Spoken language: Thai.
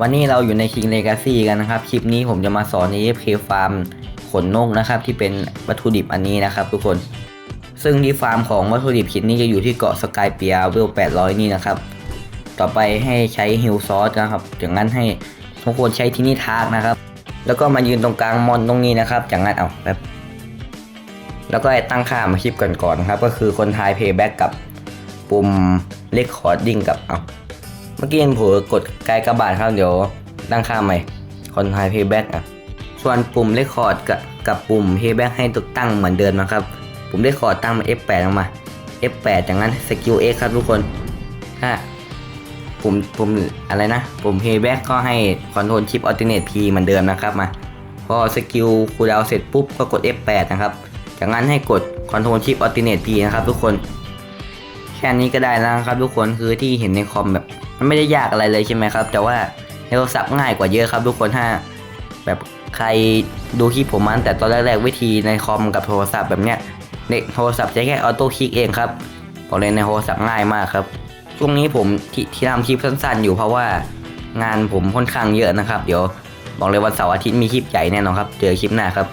วันนี้เราอยู่ใน King Legacy กันนะครับ คลิปนี้ผมจะมาสอน AFK Farm ขนนกนะครับ ที่เป็นวัตถุดิบอันนี้นะครับ ทุกคน ซึ่งที่ฟาร์มของวัตถุดิบชิ้นนี้จะอยู่ที่เกาะสกายเปียเวล800 นี่นะครับ ต่อไปให้ใช้ฮิลซอสนะครับจากนั้นให้ทุกคนใช้ที่นี่ทากนะครับ แล้วก็มายืนตรงกลางมอนตรงนี้นะครับ จากนั้นเอาแบบแล้วก็ตั้งค่ามาคลิปก่อนๆครับ ก็คือคนทายเพย์แบ็กกับปุ่มเลคคอร์ดดิ้งกับเอา เมื่อกี้ผมเผลอกดไกลกระบาดครับเดี๋ยวตั้งค่าใหม่คอนทายเพย์แบ็กอะ ส่วนปุ่มเลคคอร์ดกับกับปุ่มเพย์แบ็กให้ตกตั้งเหมือนเดิมนะครับ ปุ่มเลคคอร์ดตั้งมา F8 ลงมา F8 จากนั้นสกิล X ครับทุกคนถ้าปุ่มปุ่มอะไรนะ ปุ่ม Payback ก็ให้คอนโทรลชิป Alternate P เหมือนเดิมนะครับมา พอสกิลคูลดาวเสร็จปุ๊บก็กด F8 นะครับ จากนั้นให้กด Control Shift Alternate P นะครับทุกคน แค่นี้ก็ได้แล้วครับทุกคนคือที่เห็นในคอมแบบ มันไม่ได้ยากอะไรเลยใช่ไหมครับ แต่ว่าในโทรศัพท์ง่ายกว่าเยอะครับ ทุกคนถ้าแบบใครดูคลิปผมมาตั้งแต่ตอนแรกๆวิธีในคอมกับโทรศัพท์แบบเนี้ยในโทรศัพท์ใช้แค่ออโต้คลิกเองครับบอกเลยในโทรศัพท์ง่ายมากครับช่วงนี้ผมที่ที่ทำคลิปสั้น ๆ อยู่เพราะว่างานผมค่อนข้างเยอะนะครับ เดี๋ยวบอกเลยวันเสาร์อาทิตย์มีคลิปใหญ่แน่นอนครับ เจอคลิปหน้าครับ